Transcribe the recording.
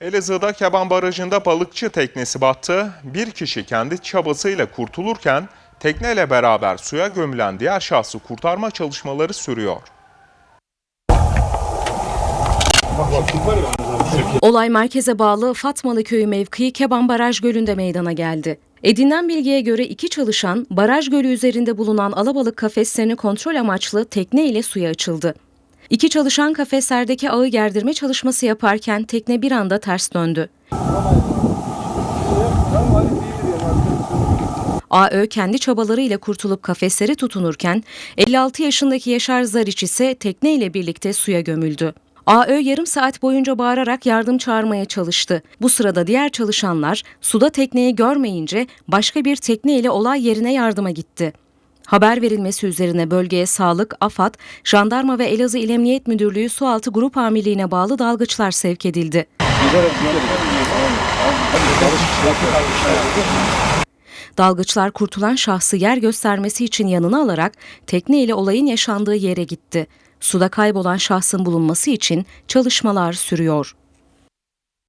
Elazığ'da Keban Barajı'nda balıkçı teknesi battı. Bir kişi kendi çabasıyla kurtulurken tekneyle beraber suya gömülen diğer şahsı kurtarma çalışmaları sürüyor. Olay merkeze bağlı Fatmalı Köyü mevkii Keban Baraj Gölü'nde meydana geldi. Edinilen bilgiye göre iki çalışan Baraj Gölü üzerinde bulunan alabalık kafeslerini kontrol amaçlı tekne ile suya açıldı. İki çalışan kafeslerdeki ağı gerdirme çalışması yaparken tekne bir anda ters döndü. AÖ kendi çabalarıyla kurtulup kafesleri tutunurken 56 yaşındaki Yaşar Zariç ise tekne ile birlikte suya gömüldü. AÖ yarım saat boyunca bağırarak yardım çağırmaya çalıştı. Bu sırada diğer çalışanlar suda tekneyi görmeyince başka bir tekne ile olay yerine yardıma gitti. Haber verilmesi üzerine bölgeye sağlık, AFAD, jandarma ve Elazığ İl Emniyet Müdürlüğü Sualtı Grup Amirliğine bağlı dalgıçlar sevk edildi. Dalgıçlar kurtulan şahsı yer göstermesi için yanına alarak tekne ile olayın yaşandığı yere gitti. Suda kaybolan şahsın bulunması için çalışmalar sürüyor.